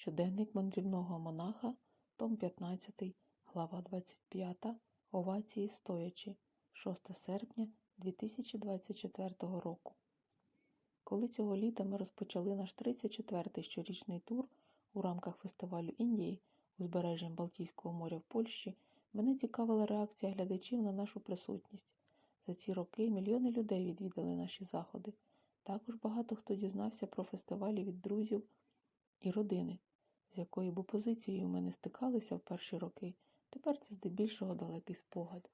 Щоденник мандрівного монаха, том 15, глава 25, овації стоячи, 6 серпня 2024 року. Коли цього літа ми розпочали наш 34-й щорічний тур у рамках фестивалю Індії узбережжям Балтійського моря в Польщі, мене цікавила реакція глядачів на нашу присутність. За ці роки мільйони людей відвідали наші заходи. Також багато хто дізнався про фестивалі від друзів і родини, з якою б опозицією ми не стикалися в перші роки. Тепер це здебільшого далекий спогад.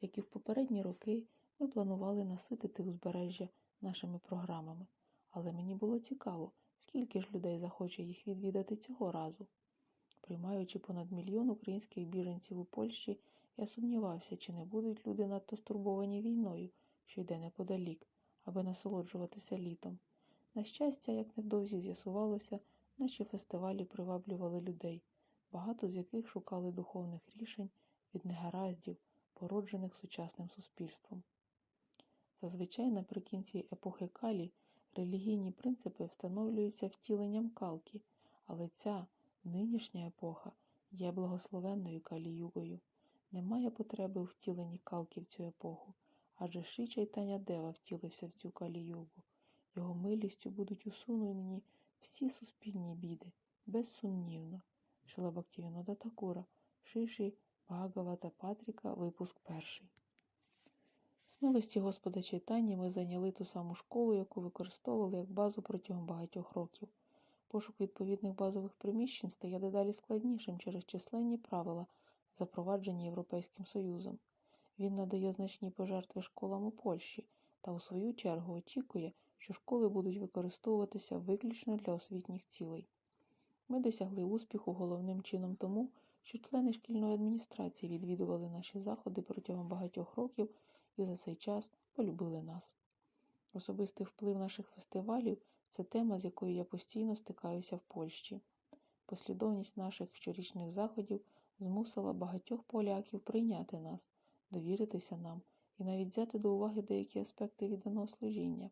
Як і в попередні роки, ми планували наситити узбережжя нашими програмами, але мені було цікаво, скільки ж людей захоче їх відвідати цього разу. Приймаючи понад мільйон українських біженців у Польщі, я сумнівався, чи не будуть люди надто стурбовані війною, що йде неподалік, аби насолоджуватися літом. На щастя, як невдовзі з'ясувалося, наші фестивалі приваблювали людей, багато з яких шукали духовних рішень від негараздів, породжених сучасним суспільством. Зазвичай наприкінці епохи Калі релігійні принципи встановлюються втіленням калки, але ця нинішня епоха є благословенною каліюгою. Немає потреби у втіленні калки в цю епоху, адже Ши Чайтаня Дева втілився в цю каліюгу. Його милістю будуть усунені всі суспільні біди, безсумнівно. Шила Бактівінода Такура, Шиші, Бхагавата Патріка, випуск перший. З милості Господа Чайтані ми зайняли ту саму школу, яку використовували як базу протягом багатьох років. Пошук відповідних базових приміщень стає дедалі складнішим через численні правила, запроваджені Європейським Союзом. Він надає значні пожертви школам у Польщі та, у свою чергу, очікує, що школи будуть використовуватися виключно для освітніх цілей. Ми досягли успіху головним чином тому, що члени шкільної адміністрації відвідували наші заходи протягом багатьох років і за цей час полюбили нас. Особистий вплив наших фестивалів це тема, з якою я постійно стикаюся в Польщі. Послідовність наших щорічних заходів змусила багатьох поляків прийняти нас, довіритися нам і навіть взяти до уваги деякі аспекти відданого служіння.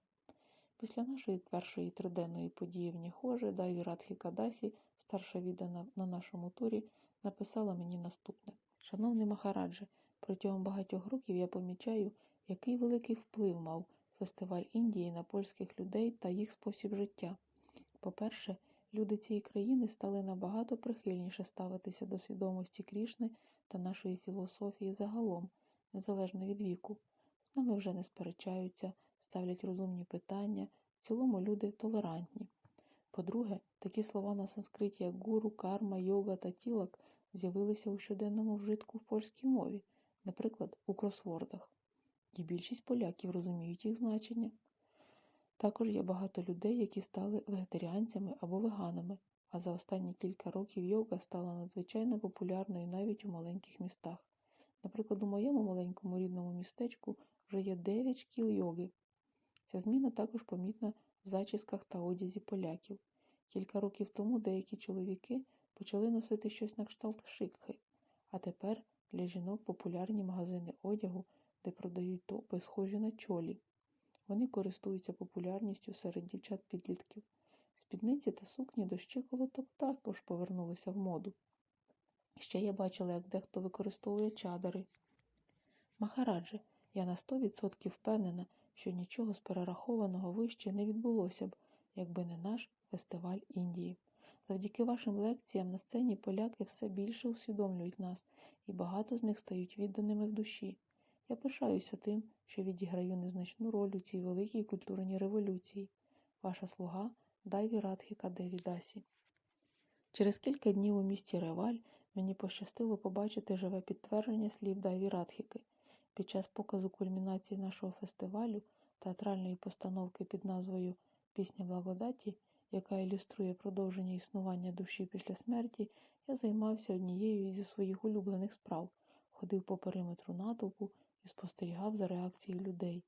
Після нашої першої триденної події в Ніхоже Дайві Радхі Кадасі, старша віддана на нашому турі, написала мені наступне: Шановний Махарадже, протягом багатьох років я помічаю, який великий вплив мав фестиваль Індії на польських людей та їх спосіб життя. По-перше, люди цієї країни стали набагато прихильніше ставитися до свідомості Крішни та нашої філософії загалом, незалежно від віку. З нами вже не сперечаються, ставлять розумні питання, в цілому люди толерантні. По-друге, такі слова на санскриті, як гуру, карма, йога та тілак з'явилися у щоденному вжитку в польській мові, наприклад, у кросвордах. І більшість поляків розуміють їх значення. Також є багато людей, які стали вегетаріанцями або веганами, а за останні кілька років йога стала надзвичайно популярною навіть у маленьких містах. Наприклад, у моєму маленькому рідному містечку вже є 9 шкіл йоги. Ця зміна також помітна в зачісках та одязі поляків. Кілька років тому деякі чоловіки почали носити щось на кшталт шикхи, а тепер для жінок популярні магазини одягу, де продають топи, схожі на чолі. Вони користуються популярністю серед дівчат-підлітків. Спідниці та сукні до щиколоток також повернулися в моду. Ще я бачила, як дехто використовує чадари. Махарадже, я на 100% впевнена, що нічого з перерахованого вище не відбулося б, якби не наш фестиваль Індії. Завдяки вашим лекціям на сцені поляки все більше усвідомлюють нас, і багато з них стають відданими в душі. Я пишаюся тим, що відіграю незначну роль у цій великій культурній революції. Ваша слуга Дайві Радхіка Девідасі. Через кілька днів у місті Реваль мені пощастило побачити живе підтвердження слів Дайві Радхіки. Під час показу кульмінації нашого фестивалю театральної постановки під назвою Пісня благодаті, яка ілюструє продовження існування душі після смерті, я займався однією зі своїх улюблених справ, ходив по периметру натовпу і спостерігав за реакцією людей.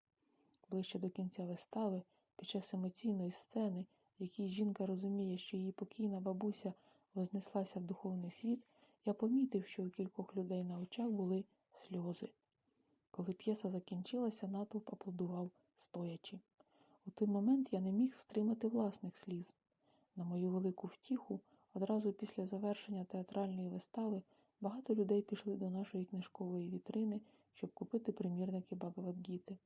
Ближче до кінця вистави, під час емоційної сцени, в якій жінка розуміє, що її покійна бабуся вознеслася в духовний світ, я помітив, що у кількох людей на очах були сльози. Коли п'єса закінчилася, натовп аплодував стоячи. У той момент я не міг стримати власних сліз. На мою велику втіху Одразу після завершення театральної вистави багато людей пішли до нашої книжкової вітрини, щоб купити примірники Багавадгіти.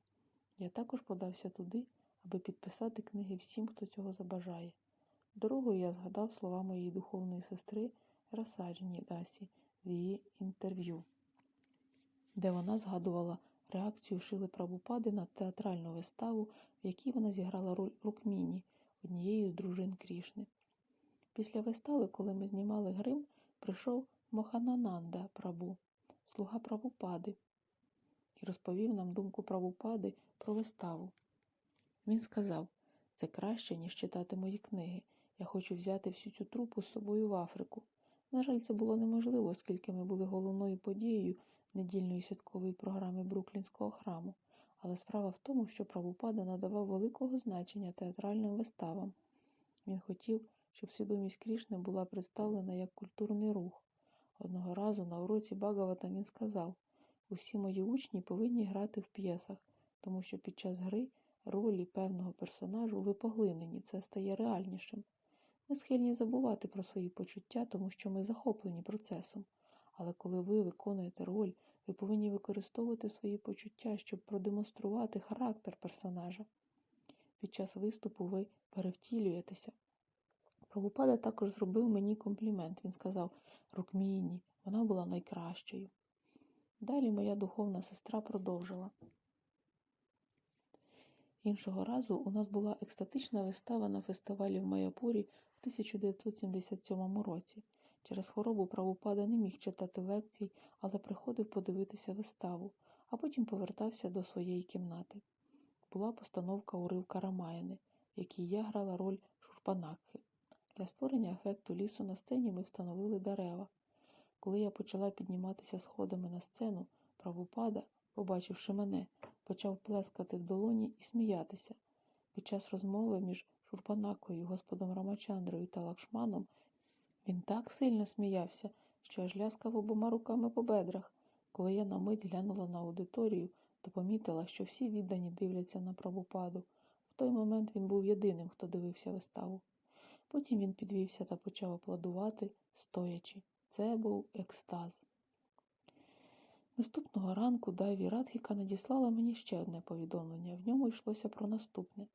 Я також подався туди, аби підписати книги всім, хто цього забажає. Дорогою я згадав слова моєї духовної сестри Расаджені Дасі з її інтерв'ю, де вона згадувала реакцію Шили Прабупади на театральну виставу, в якій вона зіграла роль Рукміні, однієї з дружин Крішни. Після вистави, коли ми знімали грим, прийшов Моханананда Прабу, слуга Прабупади, і розповів нам думку Прабупади про виставу. Він сказав, це краще, ніж читати мої книги. Я хочу взяти всю цю трупу з собою в Африку. На жаль, це було неможливо, оскільки ми були головною подією недільної святкової програми Бруклінського храму. Але справа в тому, що Прабупада надавав великого значення театральним виставам. Він хотів, щоб свідомість Крішни була представлена як культурний рух. Одного разу на уроці Багавата він сказав усі мої учні повинні грати в п'єсах, тому що під час гри ролі певного персонажу ви поглинені, це стає реальнішим. Ми схильні забувати про свої почуття, тому що ми захоплені процесом. Але коли ви виконуєте роль, ви повинні використовувати свої почуття, щоб продемонструвати характер персонажа. Під час виступу ви перевтілюєтеся. Прабхупада також зробив мені комплімент. Він сказав Рукміні, вона була найкращою. Далі моя духовна сестра продовжила. Іншого разу у нас була екстатична вистава на фестивалі в Майапурі в 1977 році. Через хворобу Прабхупада не міг читати лекцій, але приходив подивитися виставу, а потім повертався до своєї кімнати. Була постановка уривка Рамаяни, в якій я грала роль Шурпанакхи. Для створення ефекту лісу на сцені ми встановили дерева. Коли я почала підніматися сходами на сцену, Прабхупада, побачивши мене, почав плескати в долоні і сміятися. Під час розмови між Шурпанакою, господом Рамачандрою та Лакшманом він так сильно сміявся, що аж ляскав обома руками по бедрах. Коли я на мить глянула на аудиторію, то помітила, що всі віддані дивляться на Прабхупаду. В той момент він був єдиним, хто дивився виставу. Потім він підвівся та почав аплодувати, стоячи. Це був екстаз. Наступного ранку Дайві Радхіка надіслала мені ще одне повідомлення. В ньому йшлося про наступне.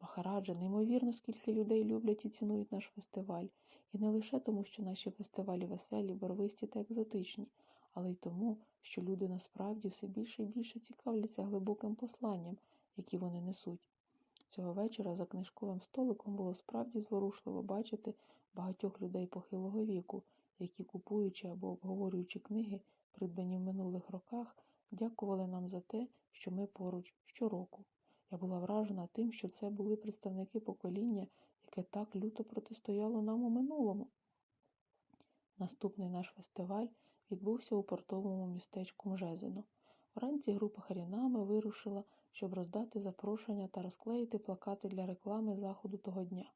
Махараджа, неймовірно, скільки людей люблять і цінують наш фестиваль. І не лише тому, що наші фестивалі веселі, барвисті та екзотичні, але й тому, що люди насправді все більше і більше цікавляться глибоким посланням, які вони несуть. Цього вечора за книжковим столиком було справді зворушливо бачити багатьох людей похилого віку, які, купуючи або обговорюючи книги, придбані в минулих роках, дякували нам за те, що ми поруч щороку. Я була вражена тим, що це були представники покоління, яке так люто протистояло нам у минулому. Наступний наш фестиваль відбувся у портовому містечку Мжезино. Вранці група Харінами вирушила, щоб роздати запрошення та розклеїти плакати для реклами заходу того дня.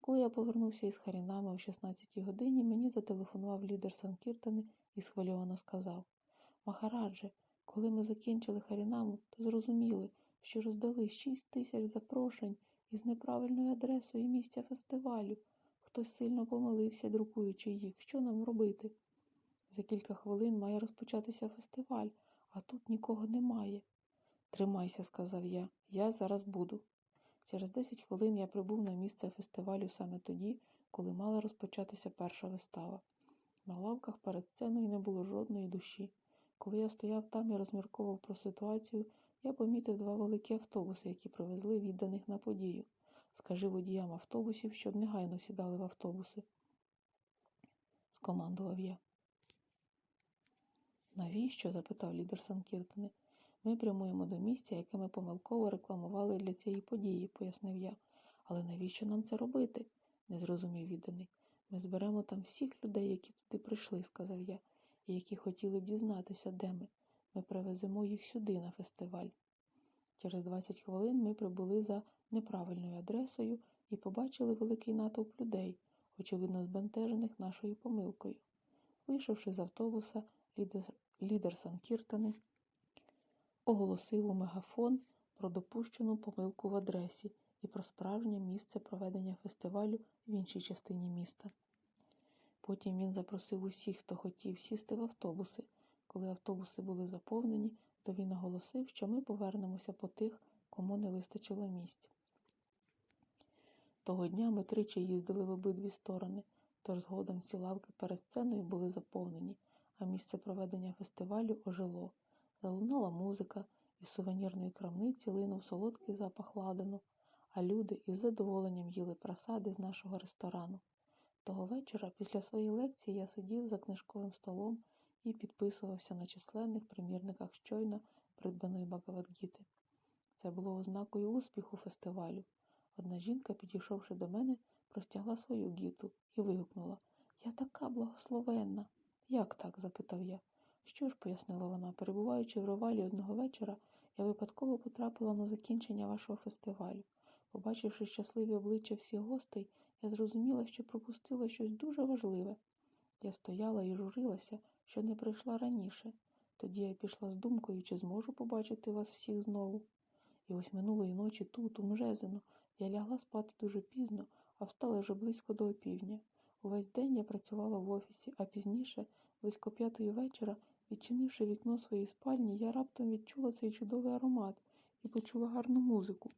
Коли я повернувся із Харінами о 16 годині, мені зателефонував лідер Санкіртани і схвильовано сказав Махарадже, коли ми закінчили Харінаму, то зрозуміли, що роздали 6 тисяч запрошень із неправильною адресою місця фестивалю. Хтось сильно помилився, друкуючи їх. Що нам робити? За кілька хвилин має розпочатися фестиваль, а тут нікого немає. Тримайся, сказав я, я зараз буду. Через 10 хвилин я прибув на місце фестивалю саме тоді, коли мала розпочатися перша вистава. На лавках перед сценою не було жодної душі. Коли я стояв там і розмірковував про ситуацію, я помітив два великі автобуси, які привезли відданих на подію. Скажи водіям автобусів, щоб негайно сідали в автобуси. Скомандував я. Навіщо? запитав лідер Санкіртани. Ми прямуємо до місця, яке ми помилково рекламували для цієї події, пояснив я. Але навіщо нам це робити? не зрозумів відданий. Ми зберемо там всіх людей, які туди прийшли, сказав я, і які хотіли б дізнатися, де ми. Ми привеземо їх сюди на фестиваль. Через 20 хвилин ми прибули за неправильною адресою і побачили великий натовп людей, очевидно збентежених нашою помилкою. Вийшовши з автобуса, лідер, лідер Санкіртани оголосив у мегафон про допущену помилку в адресі і про справжнє місце проведення фестивалю в іншій частині міста. Потім він запросив усіх, хто хотів, сісти в автобуси. Коли автобуси були заповнені, то він оголосив, що ми повернемося по тих, кому не вистачило місць. Того дня ми тричі їздили в обидві сторони, тож згодом всі лавки перед сценою були заповнені, а місце проведення фестивалю ожило. Залунала музика, із сувенірної крамниці линув солодкий запах ладану, а люди із задоволенням їли просади з нашого ресторану. Того вечора, після своєї лекції, я сидів за книжковим столом і підписувався на численних примірниках щойно придбаної Багавадгіти. Це було ознакою успіху фестивалю. Одна жінка, підійшовши до мене, простягла свою гіту і вигукнула Я така благословенна. Як так? запитав я. Що ж, пояснила вона, перебуваючи в ровалі одного вечора, я випадково потрапила на закінчення вашого фестивалю. Побачивши щасливі обличчя всіх гостей, я зрозуміла, що пропустила щось дуже важливе. Я стояла і журилася, що не прийшла раніше. Тоді я пішла з думкою, чи зможу побачити вас всіх знову. І ось минулої ночі тут, у Мжезино, я лягла спати дуже пізно, а встала вже близько до опівдня. Увесь день я працювала в офісі, а пізніше, близько п'ятої вечора, відчинивши вікно своєї спальні, я раптом відчула цей чудовий аромат і почула гарну музику.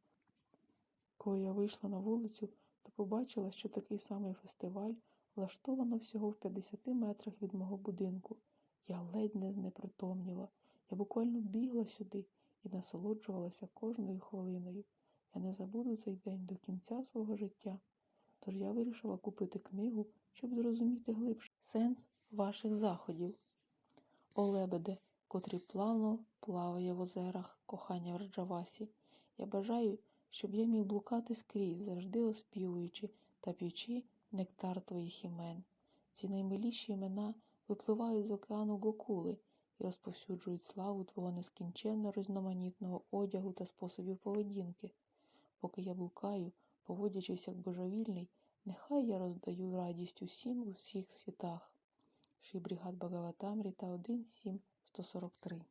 Коли я вийшла на вулицю, то побачила, що такий самий фестиваль влаштовано всього в 50 метрах від мого будинку. Я ледь не знепритомніла. Я буквально бігла сюди і насолоджувалася кожною хвилиною. Я не забуду цей день до кінця свого життя. Тож я вирішила купити книгу, щоб зрозуміти глибше сенс ваших заходів. О лебеде, котрий плавно плаває в озерах кохання в Раджавасі. Я бажаю, щоб я міг блукати скрізь, завжди оспівуючи та п'ючи нектар твоїх імен. Ці наймиліші імена випливають з океану Гокули і розповсюджують славу твого нескінченно різноманітного одягу та способів поведінки. Поки я блукаю, поводячись як божевільний, нехай я роздаю радість усім у всіх світах. Ші бригад Багаватамрі та 1.7.143